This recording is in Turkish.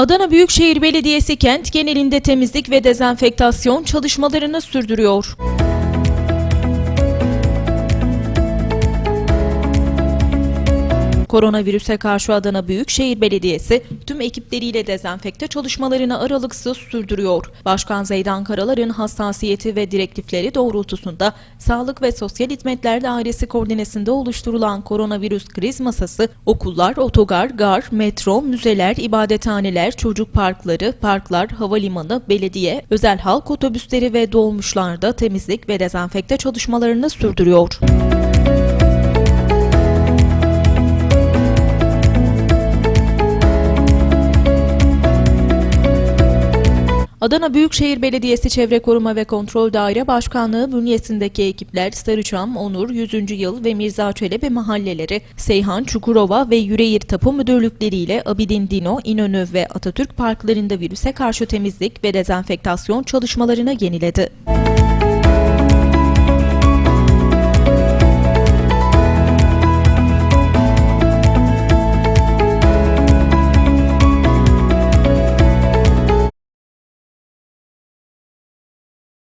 Adana Büyükşehir Belediyesi kent genelinde temizlik ve dezenfektasyon çalışmalarını sürdürüyor. Koronavirüse karşı Adana Büyükşehir Belediyesi tüm ekipleriyle dezenfekte çalışmalarını aralıksız sürdürüyor. Başkan Zeydan Karalar'ın hassasiyeti ve direktifleri doğrultusunda Sağlık ve Sosyal Hizmetler Dairesi koordinesinde oluşturulan koronavirüs kriz masası okullar, otogar, gar, metro, müzeler, ibadethaneler, çocuk parkları, parklar, havalimanı, belediye, özel halk otobüsleri ve dolmuşlarda temizlik ve dezenfekte çalışmalarını sürdürüyor. Adana Büyükşehir Belediyesi Çevre Koruma ve Kontrol Daire Başkanlığı bünyesindeki ekipler Sarıçam, Onur, 100. Yıl ve Mirza Çelebi mahalleleri, Seyhan, Çukurova ve Yüreğir Tapu Müdürlükleriyle Abidin Dino, İnönü ve Atatürk parklarında virüse karşı temizlik ve dezenfektasyon çalışmalarını yeniledi.